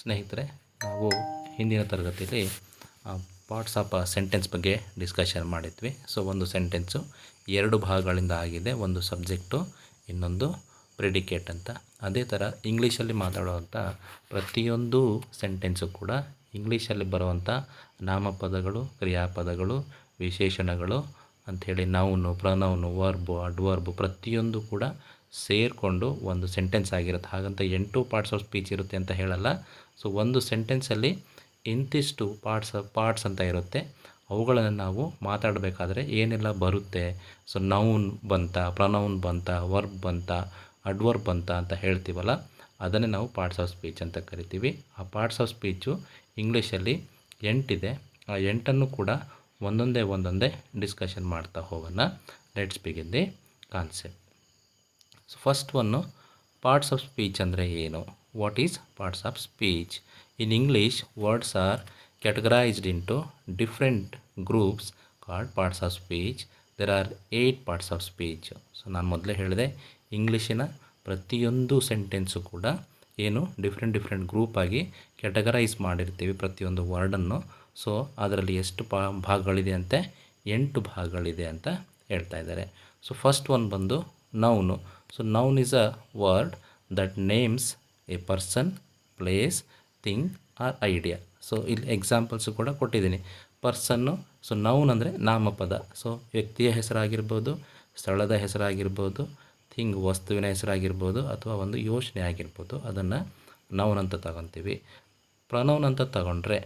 ಸ್ನೇಹಿತರೆ, ನಾವು ಹಿಂದಿನ ತರಗತಿಯಲ್ಲಿ ಪಾರ್ಟ್ಸ್ ಆಫ್ ಸೆಂಟೆನ್ಸ್ ಬಗ್ಗೆ ಡಿಸ್ಕಷನ್ ಮಾಡಿದ್ವಿ. ಸೊ ಒಂದು ಸೆಂಟೆನ್ಸು ಎರಡು ಭಾಗಗಳಿಂದ ಆಗಿದೆ, ಒಂದು ಸಬ್ಜೆಕ್ಟು ಇನ್ನೊಂದು ಪ್ರೆಡಿಕೇಟ್ ಅಂತ. ಅದೇ ಥರ ಇಂಗ್ಲೀಷಲ್ಲಿ ಮಾತಾಡುವಂಥ ಪ್ರತಿಯೊಂದು ಸೆಂಟೆನ್ಸು ಕೂಡ ಇಂಗ್ಲೀಷಲ್ಲಿ ಬರುವಂಥ ನಾಮಪದಗಳು, ಕ್ರಿಯಾಪದಗಳು, ವಿಶೇಷಣಗಳು, ಅಂಥೇಳಿ ನೌನು ಪ್ರನೌನು ವರ್ಬು ಅಡ್ವರ್ಬು ಪ್ರತಿಯೊಂದು ಕೂಡ ಸೇರಿಕೊಂಡು ಒಂದು ಸೆಂಟೆನ್ಸ್ ಆಗಿರುತ್ತೆ. ಹಾಗಂತ ಎಂಟು ಪಾರ್ಟ್ಸ್ ಆಫ್ ಸ್ಪೀಚ್ ಇರುತ್ತೆ ಅಂತ ಹೇಳಲ್ಲ. ಸೊ ಒಂದು ಸೆಂಟೆನ್ಸಲ್ಲಿ ಇಂತಿಷ್ಟು ಪಾರ್ಟ್ಸ್ ಪಾರ್ಟ್ಸ್ ಅಂತ ಇರುತ್ತೆ. ಅವುಗಳನ್ನು ನಾವು ಮಾತಾಡಬೇಕಾದ್ರೆ ಏನೆಲ್ಲ ಬರುತ್ತೆ? ಸೊ ನೌನ್ ಬಂತ ಪ್ರನೌನ್ ಬಂತ ವರ್ಬ್ ಬಂತ ಅಡ್ವರ್ಬ್ ಬಂತ ಅಂತ ಹೇಳ್ತೀವಲ್ಲ, ಅದನ್ನೇ ನಾವು ಪಾರ್ಟ್ಸ್ ಆಫ್ ಸ್ಪೀಚ್ ಅಂತ ಕರಿತೀವಿ. ಆ ಪಾರ್ಟ್ಸ್ ಆಫ್ ಸ್ಪೀಚು ಇಂಗ್ಲೀಷಲ್ಲಿ ಎಂಟಿದೆ. ಆ ಎಂಟನ್ನು ಕೂಡ ಒಂದೊಂದೇ ಒಂದೊಂದೇ ಡಿಸ್ಕಷನ್ ಮಾಡ್ತಾ ಹೋಗೋಣ. Let's begin the concept so first one parts of speech ಅಂದರೆ ಏನು? What is parts of speech in English words are categorised to different groups called parts of speech there are eight parts of speech so ನಾನು ಮೊದಲೇ ಹೇಳಿದೆ ಇಂಗ್ಲೀಷಿನ ಪ್ರತಿಯೊಂದು sentence ಕೂಡ ಏನು? Different different ಆಗಿ ಕ್ಯಾಟಗರೈಸ್ ಮಾಡಿರ್ತೀವಿ ಪ್ರತಿಯೊಂದು ವರ್ಡನ್ನು ಸೊ ಅದರಲ್ಲಿ ಎಷ್ಟು ಪಾ, ಭಾಗಗಳಿದೆ ಅಂತೆ? ಎಂಟು ಭಾಗಗಳಿದೆ ಅಂತ ಹೇಳ್ತಾ ಇದ್ದಾರೆ. ಸೊ ಫಸ್ಟ್ ಒನ್ ಬಂದು noun so noun is a word that names a person place thing or idea so ಇಲ್ಲಿ ಎಕ್ಸಾಂಪಲ್ಸು ಕೂಡ ಕೊಟ್ಟಿದ್ದೀನಿ. ಪರ್ಸನ್ನು ಸೊ ನೌನ್ ಅಂದರೆ ನಾಮಪದ. ಸೊ ವ್ಯಕ್ತಿಯ ಹೆಸರಾಗಿರ್ಬೋದು, ಸ್ಥಳದ ಹೆಸರಾಗಿರ್ಬೋದು ಥಿಂಗ್ ವಸ್ತುವಿನ ಹೆಸರಾಗಿರ್ಬೋದು, ಅಥವಾ ಒಂದು ಯೋಚನೆ ಆಗಿರ್ಬೋದು, ಅದನ್ನು ನೌನ್ ಅಂತ ತಗೊತೀವಿ. ಪ್ರನೌನ್ ಅಂತ ತಗೊಂಡ್ರೆ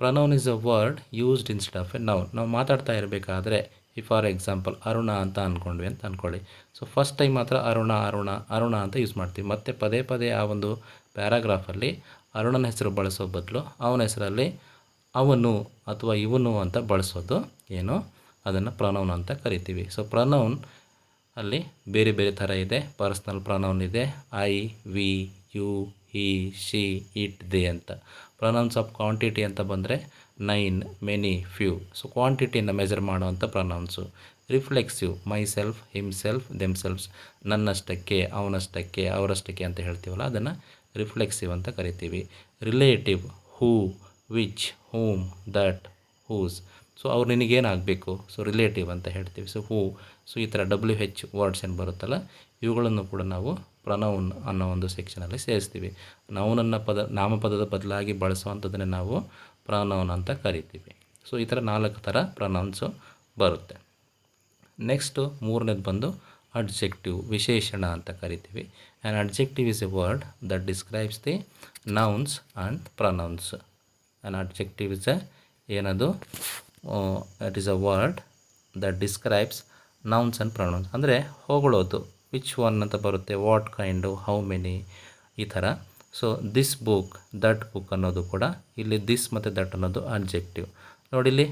pronoun is a word used instead of a noun ನಾವು ಮಾತಾಡ್ತಾ ಇರಬೇಕಾದ್ರೆ ಈ ಫಾರ್ ಎಕ್ಸಾಂಪಲ್ ಅರುಣ ಅಂತ ಅಂದ್ಕೊಂಡ್ವಿ ಅಂತ ಅಂದ್ಕೊಳ್ಳಿ ಸೊ ಫಸ್ಟ್ ಟೈಮ್ ಮಾತ್ರ ಅರುಣ ಅರುಣ ಅರುಣ ಅಂತ ಯೂಸ್ ಮಾಡ್ತೀವಿ. ಮತ್ತು ಪದೇ ಪದೇ ಆ ಒಂದು ಪ್ಯಾರಾಗ್ರಾಫಲ್ಲಿ ಅರುಣನ ಹೆಸರು ಬಳಸೋ ಬದಲು ಅವನ ಹೆಸರಲ್ಲಿ ಅವನು ಅಥವಾ ಇವನು ಅಂತ ಬಳಸೋದು ಏನು? ಅದನ್ನು ಪ್ರನೌನ್ ಅಂತ ಕರಿತೀವಿ. ಸೊ ಪ್ರನೌನ್ ಅಲ್ಲಿ ಬೇರೆ ಬೇರೆ ಥರ ಇದೆ. ಪರ್ಸ್ನಲ್ ಪ್ರನೌನ್ ಇದೆ. I we you he she it they ಅಂತ. ಪ್ರನೌನ್ಸ್ ಆಫ್ ಕ್ವಾಂಟಿಟಿ ಅಂತ ಬಂದರೆ ನೈನ್ ಮೆನಿ ಫ್ಯೂ ಸೊ ಕ್ವಾಂಟಿಟಿಯನ್ನು ಮೆಜರ್ ಮಾಡುವಂಥ pronouns reflexive myself himself themselves ನನ್ನಷ್ಟಕ್ಕೆ, ಅವನಷ್ಟಕ್ಕೆ, ಅವರಷ್ಟಕ್ಕೆ ಅಂತ ಹೇಳ್ತೀವಲ್ಲ, ಅದನ್ನು ರಿಫ್ಲೆಕ್ಸಿವ್ ಅಂತ ಕರಿತೀವಿ. Relative who which whom that whose so ಅವ್ರು ನಿನಗೇನಾಗಬೇಕು? ಸೊ ರಿಲೇಟಿವ್ ಅಂತ ಹೇಳ್ತೀವಿ. ಸೊ ಹೂ ಸೊ ಈ ಥರ ಡಬ್ಲ್ಯೂ ಹೆಚ್ ವರ್ಡ್ಸ್ ಏನು ಬರುತ್ತಲ್ಲ, ಇವುಗಳನ್ನು ಕೂಡ ನಾವು ಪ್ರನೌನ್ ಅನ್ನೋ ಒಂದು ಸೆಕ್ಷನಲ್ಲಿ ಸೇರಿಸ್ತೀವಿ. ನೌನನ್ನು ಪದ, ನಾಮಪದದ ಬದಲಾಗಿ ಬಳಸುವಂಥದ್ದನ್ನೇ ನಾವು ಪ್ರನೌನ್ ಅಂತ ಕರಿತೀವಿ. ಸೊ ಈ ಥರ ನಾಲ್ಕು ಥರ ಪ್ರನೌನ್ಸು ಬರುತ್ತೆ. ನೆಕ್ಸ್ಟು ಮೂರನೇದು ಬಂದು ಅಡ್ಜೆಕ್ಟಿವ್ ವಿಶೇಷಣ ಅಂತ ಕರಿತೀವಿ. And adjective is a word that describes the nouns and pronouns and adjective is a ಏನದು? It is a word that describes nouns and pronouns ಅಂದರೆ ಹೊಗಳೋದು. ವಿಚ್ ಒನ್ ಅಂತ ಬರುತ್ತೆ? ವಾಟ್ ಕೈಂಡು ಹೌ ಮೆನಿ ಈ ಥರ. So this book that book ಅನ್ನೋದು ಕೂಡ ಇಲ್ಲಿ ದಿಸ್ ಮತ್ತು ದಟ್ ಅನ್ನೋದು ಅಡ್ಜೆಕ್ಟಿವ್ ನೋಡಿ ಇಲ್ಲಿ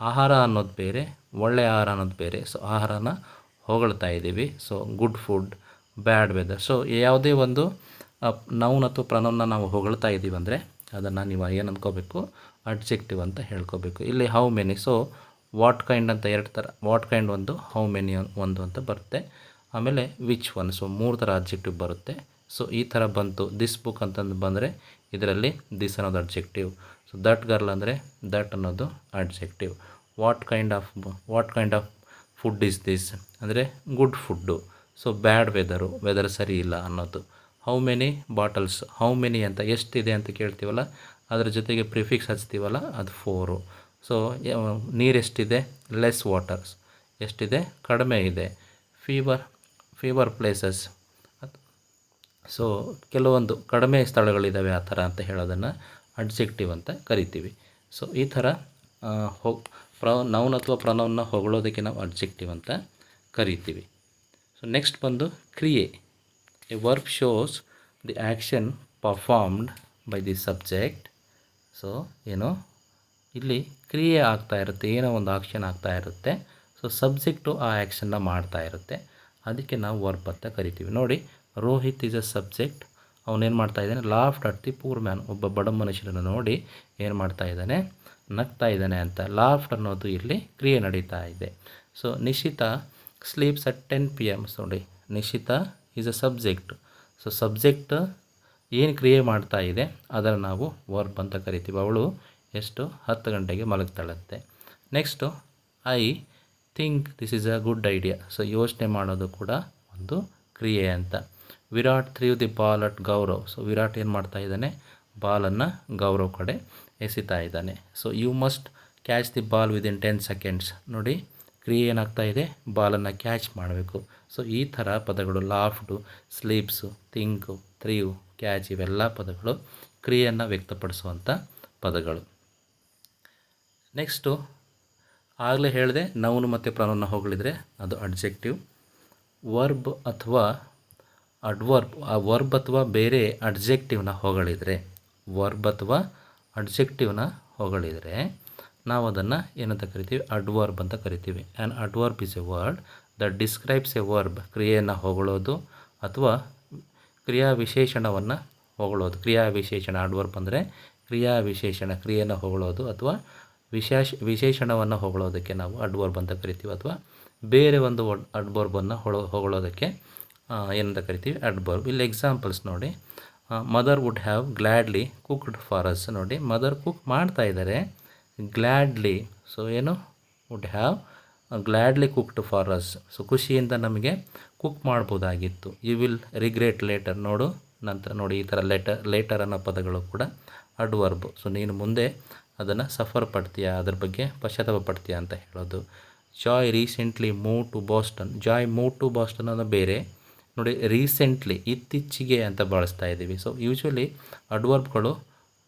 ಆಹಾರ ಅನ್ನೋದು ಬೇರೆ ಒಳ್ಳೆಯ ಆಹಾರ ಅನ್ನೋದು ಬೇರೆ. ಸೊ ಆಹಾರನ ಹೊಗಳ್ತಾ ಇದ್ದೀವಿ. So good food bad weather so ಯಾವುದೇ ಒಂದು ನೌನ್ ಅಥವಾ ಪ್ರನೌನ್ನ ನಾವು ಹೊಗಳ್ತಾ ಇದ್ದೀವಿ ಅಂದರೆ ಅದನ್ನು ನೀವು ಏನು ಅಂದ್ಕೋಬೇಕು ಅಡ್ಜೆಕ್ಟಿವ್ ಅಂತ ಹೇಳ್ಕೋಬೇಕು. ಇಲ್ಲಿ how many so what kind ಅಂತ ಎರಡು ಥರ ವಾಟ್ ಕೈಂಡ್ ಒಂದು ಹೌ ಮೆನಿ ಒಂದು ಅಂತ ಬರುತ್ತೆ. ಆಮೇಲೆ ವಿಚ್ ಒನ್ ಸೊ ಮೂರು ಥರ ಅಡ್ಜೆಕ್ಟಿವ್ ಬರುತ್ತೆ. ಸೊ ಈ ಥರ ಬಂತು. ದಿಸ್ ಬುಕ್ ಅಂತಂದು ಬಂದರೆ ಇದರಲ್ಲಿ ದಿಸ್ ಅನ್ನೋದು ಅಡ್ಜೆಕ್ಟಿವ್ ಸೊ ದಟ್ ಗರ್ಲ್ ಅಂದರೆ ದಟ್ ಅನ್ನೋದು adjective what kind of what kind of food is this ಅಂದರೆ good food so bad weather weather ಸರಿ ಇಲ್ಲ ಅನ್ನೋದು. How many bottles how many ಅಂತ ಎಷ್ಟಿದೆ ಅಂತ ಕೇಳ್ತೀವಲ್ಲ? ಅದರ ಜೊತೆಗೆ ಪ್ರಿಫಿಕ್ಸ್ ಹಚ್ತೀವಲ್ಲ? ಅದು ಫೋರು ಸೊ ನೀರು ಎಷ್ಟಿದೆ? ಲೆಸ್ ವಾಟರ್ಸ್ ಎಷ್ಟಿದೆ? ಕಡಿಮೆ ಇದೆ. ಫೀವರ್ ಫೀವರ್ ಪ್ಲೇಸಸ್ ಸೊ ಕೆಲವೊಂದು ಕಡಿಮೆ ಸ್ಥಳಗಳಿದ್ದಾವೆ ಆ ಥರ ಅಂತ ಹೇಳೋದನ್ನು ಅಡ್ಜೆಕ್ಟಿವ್ ಅಂತ ಕರಿತೀವಿ. ಸೊ ಈ ಥರ ಹೊ, ಪ್ರ ನೌನ್ ಅಥವಾ ಪ್ರನೌನ್ನ ಹೊಗಳೋದಕ್ಕೆ ನಾವು ಅಡ್ಜೆಕ್ಟಿವ್ ಅಂತ ಕರಿತೀವಿ. ಸೊ ನೆಕ್ಸ್ಟ್ ಬಂದು ಕ್ರಿಯೆ. A work shows the action performed by the subject so ಏನು? ಇಲ್ಲಿ ಕ್ರಿಯೆ ಆಗ್ತಾ ಇರುತ್ತೆ, ಏನೋ ಒಂದು ಆಕ್ಷನ್ ಆಗ್ತಾ ಇರುತ್ತೆ. ಸೊ ಸಬ್ಜೆಕ್ಟು ಆ ಆ್ಯಕ್ಷನ್ನ ಮಾಡ್ತಾ ಇರುತ್ತೆ. ಅದಕ್ಕೆ ನಾವು ವರ್ಪ್ ಅಂತ ಕರಿತೀವಿ. ನೋಡಿ ರೋಹಿತ್ ಈಸ್ ಅ ಸಬ್ಜೆಕ್ಟ್ ಅವನೇನು ಮಾಡ್ತಾ ಇದ್ದಾನೆ? Laughed at the poor man ಒಬ್ಬ ಬಡ ಮನುಷ್ಯರನ್ನು ನೋಡಿ ಏನು ಮಾಡ್ತಾ ಇದ್ದಾನೆ? ನಗ್ತಾ ಇದ್ದಾನೆ ಅಂತ. ಲಾಫ್ಟ್ ಅನ್ನೋದು ಇಲ್ಲಿ ಕ್ರಿಯೆ ನಡೀತಾ ಇದೆ. So Nishita sleeps at ten P M ನೋಡಿ, Nishita is a subject so subject ಏನು ಕ್ರಿಯೆ ಮಾಡ್ತಾ ಇದೆ? ಅದರ ನಾವು ವರ್ಬ್ ಅಂತ ಕರಿತೀವಿ. ಅವಳು ಎಷ್ಟು? ಹತ್ತು ಗಂಟೆಗೆ ಮಲಗ್ತಾಳಂತೆ. Next I think this is a good idea so ಯೋಚನೆ ಮಾಡೋದು ಕೂಡ ಒಂದು ಕ್ರಿಯೆ ಅಂತ. Virat threw the ball at Gaurav. So Virat ಏನು ಮಾಡ್ತಾ ಇದ್ದಾನೆ? ಬಾಲನ್ನು ಗೌರವ್ ಕಡೆ ಎಸಿತಾ ಇದ್ದಾನೆ. So you must catch the ball within ten seconds ನೋಡಿ, ಕ್ರಿಯೆ ಏನಾಗ್ತಾ ಇದೆ? ಬಾಲನ್ನು ಕ್ಯಾಚ್ ಮಾಡಬೇಕು. ಸೊ ಈ ಥರ ಪದಗಳು ಲಾಫ್ಡು ಸ್ಲೀಪ್ಸು ಥಿಂಕು ಥ್ರೀವ್ ಕ್ಯಾಚ್ ಇವೆಲ್ಲ ಪದಗಳು ಕ್ರಿಯೆಯನ್ನು ವ್ಯಕ್ತಪಡಿಸುವಂಥ ಪದಗಳು. ನೆಕ್ಸ್ಟು ಆಗಲೇ ಹೇಳಿದೆ ನೌನು ಮತ್ತು ಪ್ರಾಣವನ್ನು ಹೊಗಳಿದ್ರೆ ಅದು ಅಡ್ಜೆಕ್ಟಿವ್ ವರ್ಬ್ ಅಥವಾ ಅಡ್ವರ್ಬ್ ಆ ವರ್ಬ್ ಅಥವಾ ಬೇರೆ ಅಡ್ಜೆಕ್ಟಿವ್ನ ಹೊಗಳಿದರೆ, ವರ್ಬ್ ಅಥವಾ ಅಡ್ಜೆಕ್ಟಿವ್ನ ಹೊಗಳಿದರೆ ನಾವು ಅದನ್ನು ಏನಂತ ಕರಿತೀವಿ? ಅಡ್ವರ್ಬ್ ಅಂತ ಕರಿತೀವಿ. An adverb is a word the describes a verb ಕ್ರಿಯೆಯನ್ನು ಹೊಗಳೋದು ಅಥವಾ ಕ್ರಿಯಾ ವಿಶೇಷಣವನ್ನು ಹೊಗಳೋದು. ಕ್ರಿಯಾ ವಿಶೇಷಣ ಅಡ್ವರ್ಬ್ ಅಂದರೆ ಕ್ರಿಯಾ ವಿಶೇಷಣ, ಕ್ರಿಯೆಯನ್ನು ಹೊಗಳೋದು ಅಥವಾ ವಿಶೇಷ, ವಿಶೇಷಣವನ್ನು ಹೊಗಳೋದಕ್ಕೆ ನಾವು ಅಡ್ವರ್ಬ್ ಅಂತ ಕರಿತೀವಿ. ಅಥವಾ ಬೇರೆ ಒಂದು ಅಡ್ವರ್ಬನ್ನು ಹೊಗಳೋದಕ್ಕೆ ಏನಂತ ಕರಿತೀವಿ ಅಡ್ವರ್ಬ್ ಇಲ್ಲಿ ಎಕ್ಸಾಂಪಲ್ಸ್ ನೋಡಿ. Mother would have gladly cooked for us ನೋಡಿ. ಮದರ್ ಕುಕ್ ಮಾಡ್ತಾ ಇದ್ದಾರೆ ಗ್ಲ್ಯಾಡ್ಲಿ ಸೊ ಏನು? Would have gladly cooked for us so ಖುಷಿಯಿಂದ ನಮಗೆ ಕುಕ್ ಮಾಡ್ಬೋದಾಗಿತ್ತು. ಯು ವಿಲ್ ರಿಗ್ರೆಟ್ ಲೇಟರ್ ನೋಡು. ನಂತರ ನೋಡಿ ಈ ಥರ ಲೆಟರ್ ಲೇಟರ್ ಅನ್ನೋ ಪದಗಳು ಕೂಡ ಅಡ್ವರ್ಬ್ ಸೊ ನೀನು ಮುಂದೆ ಅದನ್ನು ಸಫರ್ ಪಡ್ತೀಯಾ? ಅದ್ರ ಬಗ್ಗೆ ಪಶ್ಚಾತ್ತಾಪ ಪಡ್ತೀಯಾ ಅಂತ ಹೇಳೋದು. Joy recently move to Boston Joy move to Boston ಅನ್ನೋ ಬೇರೆ. ನೋಡಿ ರೀಸೆಂಟ್ಲಿ ಇತ್ತೀಚೆಗೆ ಅಂತ ಬಳಸ್ತಾ ಇದ್ದೀವಿ. ಸೊ ಯೂಶ್ವಲಿ ಅಡ್ವರ್ಬ್ಗಳು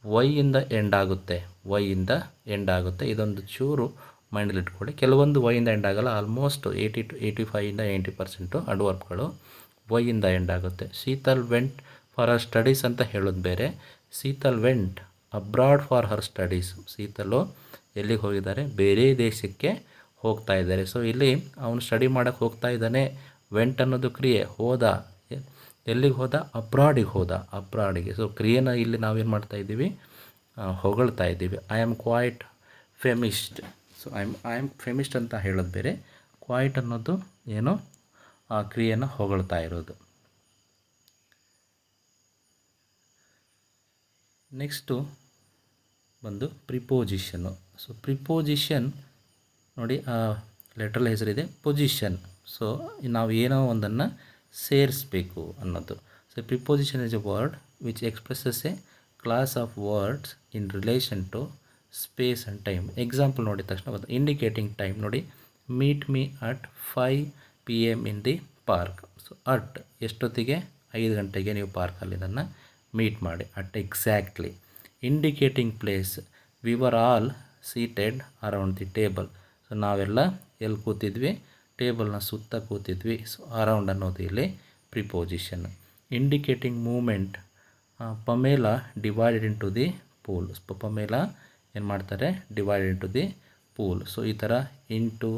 ವೈಯಿಂದ ಎಂಡ್ ಆಗುತ್ತೆ. ವೈಯಿಂದ ಎಂಡ್ ಆಗುತ್ತೆ. ಇದೊಂದು ಚೂರು ಮೈಂಡಲ್ಲಿ ಇಟ್ಕೊಳ್ಳಿ. ಕೆಲವೊಂದು ವೈಯಿಂದ ಎಂಡ್ ಆಗಲ್ಲ. ಆಲ್ಮೋಸ್ಟ್ ಏಯ್ಟಿ ಟು ಏಯ್ಟಿ ಫೈವಿಂದ ಏಯ್ಟಿ ಪರ್ಸೆಂಟು ಅಡ್ವರ್ಬ್ಗಳು ವೈಯಿಂದ ಎಂಡ್ ಆಗುತ್ತೆ. Sheetal went for her studies ಅಂತ ಹೇಳೋದು ಬೇರೆ. Sheetal went abroad for her studies Sheetal ಎಲ್ಲಿಗೆ ಹೋಗಿದ್ದಾರೆ? ಬೇರೆ ದೇಶಕ್ಕೆ ಹೋಗ್ತಾ ಇದ್ದಾರೆ. ಸೊ ಇಲ್ಲಿ ಅವನು ಸ್ಟಡಿ ಮಾಡೋಕ್ಕೆ ಹೋಗ್ತಾ ಇದ್ದಾನೆ ವೆಂಟ್ ಅನ್ನೋದು ಕ್ರಿಯೆ, ಹೋದ ಎಲ್ಲಿಗೆ ಹೋದ? ಅಬ್ರಾಡಿಗೆ ಹೋದ. ಅಬ್ರಾಡಿಗೆ ಸೊ ಕ್ರಿಯೆನ ಇಲ್ಲಿ ನಾವೇನು ಮಾಡ್ತಾ ಇದ್ದೀವಿ? ಹೊಗಳ್ತಾ ಇದ್ದೀವಿ. I am quite feminist so I am I am feminist ಅಂತ ಹೇಳೋದು ಬೇರೆ. ಕ್ವಾಯ್ಟ್ ಅನ್ನೋದು ಏನು? ಆ ಕ್ರಿಯೆನ ಹೊಗಳ್ತಾ ಇರೋದು. ನೆಕ್ಸ್ಟು ಬಂದು ಪ್ರಿಪೋಸಿಷನ್ನು ಸೊ ಪ್ರಿಪೋಸಿಷನ್ ನೋಡಿ, ಆ ಲೆಟ್ರಲ್ಲಿ ಹೆಸರಿದೆ. ಪೊಸಿಷನ್ ಸೊ ನಾವು ಏನೋ ಒಂದನ್ನು ಸೇರಿಸ್ಬೇಕು ಅನ್ನೋದು. So preposition is a word which expresses a class of words in relation to space and time example ನೋಡಿದ ತಕ್ಷಣ ಬರ್ತದೆ ಇಂಡಿಕೇಟಿಂಗ್ ಟೈಮ್ ನೋಡಿ meet me at five P M in the park so at ಎಷ್ಟೊತ್ತಿಗೆ? ಐದು ಗಂಟೆಗೆ ನೀವು ಪಾರ್ಕಲ್ಲಿ ಇದನ್ನು ಮೀಟ್ ಮಾಡಿ. At exactly indicating place we were all seated around the table so ನಾವೆಲ್ಲ ಎಲ್ಲಿ ಕೂತಿದ್ವಿ? ಟೇಬಲ್ನ ಸುತ್ತ ಕೂತಿದ್ವಿ. ಸೊ ಅರೌಂಡ್ ಅನ್ನೋದು ಇಲ್ಲಿ preposition indicating movement Pamela divided into the pool Pamela ಏನು ಮಾಡ್ತಾರೆ? Divided into the pool so ಈ ಥರ ಇಂಟು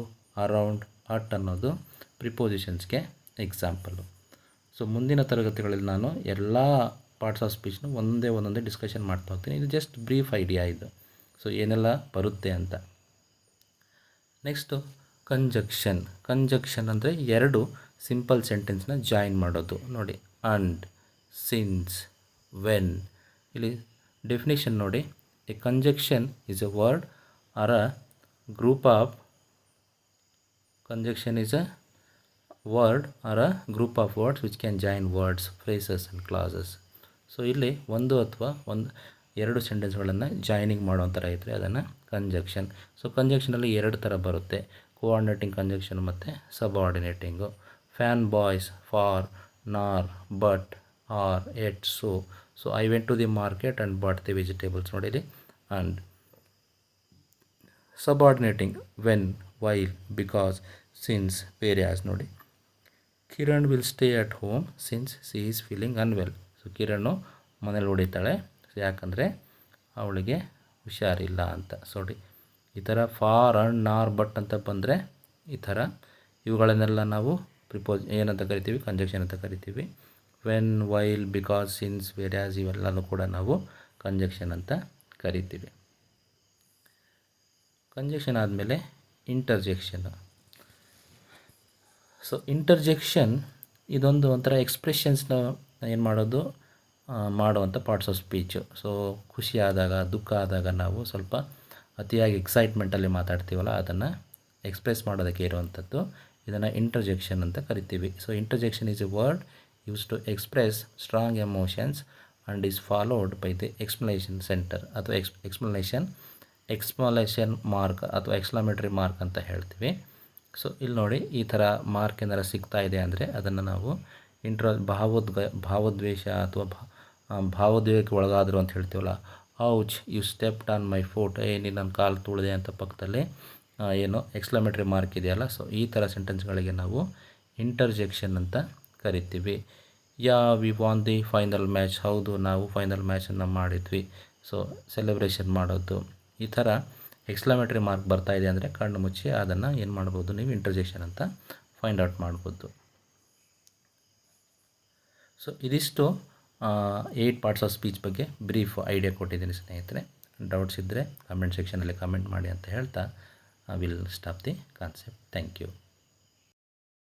ಅರೌಂಡ್ ಅಟ್ ಅನ್ನೋದು ಪ್ರಿಪೋಸಿಷನ್ಸ್ಗೆ ಎಕ್ಸಾಂಪಲು ಸೊ ಮುಂದಿನ ತರಗತಿಗಳಲ್ಲಿ ನಾನು ಎಲ್ಲ ಪಾರ್ಟ್ಸ್ ಆಫ್ ಸ್ಪೀಚ್ನ ಒಂದೇ ಒಂದೊಂದೇ ಡಿಸ್ಕಷನ್ ಮಾಡ್ತಾ ಹೋಗ್ತೀನಿ. ಇದು ಜಸ್ಟ್ ಬ್ರೀಫ್ ಐಡಿಯಾ ಇದು. ಸೊ ಏನೆಲ್ಲ ಬರುತ್ತೆ ಅಂತ. ನೆಕ್ಸ್ಟು ಕಂಜಕ್ಷನ್ ಕಂಜಕ್ಷನ್ ಅಂದರೆ ಎರಡು ಸಿಂಪಲ್ ಸೆಂಟೆನ್ಸ್ನ ಜಾಯಿನ್ ಮಾಡೋದು. ನೋಡಿ ಅಂಡ್ ಸಿನ್ಸ್ ವೆನ್ ಇಲ್ಲಿ ಡೆಫಿನೇಷನ್ ನೋಡಿ. A conjunction is a word or a group of conjunction is a word or a group of words which can join words phrases and clauses so ಇಲ್ಲಿ ಒಂದು ಅಥವಾ ಒಂದು, ಎರಡು ಸೆಂಟೆನ್ಸ್ಗಳನ್ನು joining ಮಾಡೋ ಥರ ಇದ್ದರೆ ಅದನ್ನು ಕಂಜಕ್ಷನ್ ಸೊ ಕಂಜಕ್ಷನಲ್ಲಿ ಎರಡು ಥರ ಬರುತ್ತೆ. ಕೋಆರ್ಡಿನೇಟಿಂಗ್ ಕಂಜಕ್ಷನ್ ಮತ್ತು subordinating fan boys for nor but or yet so so I went to the market and bought the vegetables ನೋಡಿರಿ? And subordinating when while because since ಬೇರೆ ಆಸ್ ನೋಡಿ? Kiran will stay at home since she is feeling unwell so Kiran ಮನೇಲಿ ಹೊಡಿತಾಳೆ ಯಾಕಂದರೆ ಅವಳಿಗೆ ಹುಷಾರಿಲ್ಲ ಅಂತ. ಸೋಡಿ ಈ ಥರ ಫಾರ್ ಅಂಡ್ ನಾರ್ ಬಟ್ ಅಂತ ಬಂದರೆ ಈ ಥರ. ಇವುಗಳನ್ನೆಲ್ಲ ನಾವು ಪ್ರಿಪೋಸ್ ಏನಂತ ಕರಿತೀವಿ? ಕಂಜಕ್ಷನ್ ಅಂತ ಕರಿತೀವಿ. When while because since whereas ಇವೆಲ್ಲನೂ ಕೂಡ ನಾವು ಕಂಜಕ್ಷನ್ ಅಂತ ಕರಿತೀವಿ. ಕಂಜಕ್ಷನ್ ಆದಮೇಲೆ ಇಂಟರ್ಜೆಕ್ಷನ್ ಸೊ ಇಂಟರ್ಜೆಕ್ಷನ್ ಇದೊಂದು ಒಂಥರ ಎಕ್ಸ್ಪ್ರೆಷನ್ಸ್ನ ಏನು ಮಾಡೋದು? ಮಾಡುವಂಥ ಪಾರ್ಟ್ಸ್ ಆಫ್ ಸ್ಪೀಚು ಸೊ ಖುಷಿ ಆದಾಗ, ದುಃಖ ಆದಾಗ ನಾವು ಸ್ವಲ್ಪ ಅತಿಯಾಗಿ ಎಕ್ಸೈಟ್ಮೆಂಟಲ್ಲಿ ಮಾತಾಡ್ತೀವಲ್ಲ, ಅದನ್ನು ಎಕ್ಸ್ಪ್ರೆಸ್ ಮಾಡೋದಕ್ಕೆ ಇರುವಂಥದ್ದು ಇದನ್ನು ಇಂಟರ್ಜೆಕ್ಷನ್ ಅಂತ ಕರಿತೀವಿ. So interjection is a word use to express strong emotions and is followed by the explanation center ಅಥವಾ ಎಕ್ಸ್ ಎಕ್ಸ್ಪ್ಲನೇಷನ್ ಎಕ್ಸ್ಪ್ಲನೇಷನ್ ಮಾರ್ಕ್ ಅಥವಾ ಎಕ್ಸ್ಲಾಮೇಟ್ರಿ ಮಾರ್ಕ್ ಅಂತ ಹೇಳ್ತೀವಿ. ಸೊ ಇಲ್ಲಿ ನೋಡಿ ಈ ಥರ ಮಾರ್ಕ್ ಏನಾರ ಸಿಗ್ತಾ ಇದೆ ಅಂದರೆ ಅದನ್ನು ನಾವು ಇಂಟ್ರ ಭಾವೋದ್ಗ ಭಾವೋದ್ವೇಷ ಅಥವಾ ಭಾವೋದ್ವೇಗಕ್ಕೆ ಒಳಗಾದರು ಅಂತ ಹೇಳ್ತೀವಲ್ಲ ouch you stepped on my foot ಏ ನೀನು ನನ್ನ ಕಾಲು ತುಳಿದೆ ಅಂತ ಪಕ್ಕದಲ್ಲಿ ಏನು ಎಕ್ಸ್ಲಾಮೇಟ್ರಿ ಮಾರ್ಕ್ ಇದೆಯಲ್ಲ ಸೊ ಈ ಥರ ಸೆಂಟೆನ್ಸ್ಗಳಿಗೆ ನಾವು ಇಂಟರ್ಜೆಕ್ಷನ್ ಅಂತ ಕರಿತೀವಿ. Yeah, we won the final match. ಹೌದು, ನಾವು ಫೈನಲ್ ಮ್ಯಾಚನ್ನು ಮಾಡಿದ್ವಿ. ಸೊ ಸೆಲೆಬ್ರೇಷನ್ ಮಾಡೋದು. ಈ ಥರ ಎಕ್ಸ್ಲಾಮೇಟ್ರಿ ಮಾರ್ಕ್ ಬರ್ತಾ ಇದೆ ಅಂದರೆ ಕಣ್ಣು ಮುಚ್ಚಿ ಅದನ್ನು ಏನು ಮಾಡ್ಬೋದು ನೀವು ಇಂಟರ್ಜೆಕ್ಷನ್ ಅಂತ ಫೈಂಡ್ ಔಟ್ ಮಾಡ್ಬೋದು. ಸೊ ಇದಿಷ್ಟು ಏಯ್ಟ್ ಪಾರ್ಟ್ಸ್ ಆಫ್ ಸ್ಪೀಚ್ ಬಗ್ಗೆ ಬ್ರೀಫ್ ಐಡಿಯಾ ಕೊಟ್ಟಿದ್ದೀನಿ ಸ್ನೇಹಿತರೆ. ಡೌಟ್ಸ್ ಇದ್ದರೆ ಕಮೆಂಟ್ ಸೆಕ್ಷನಲ್ಲಿ ಕಮೆಂಟ್ ಮಾಡಿ ಅಂತ ಹೇಳ್ತಾ will stop the concept thank you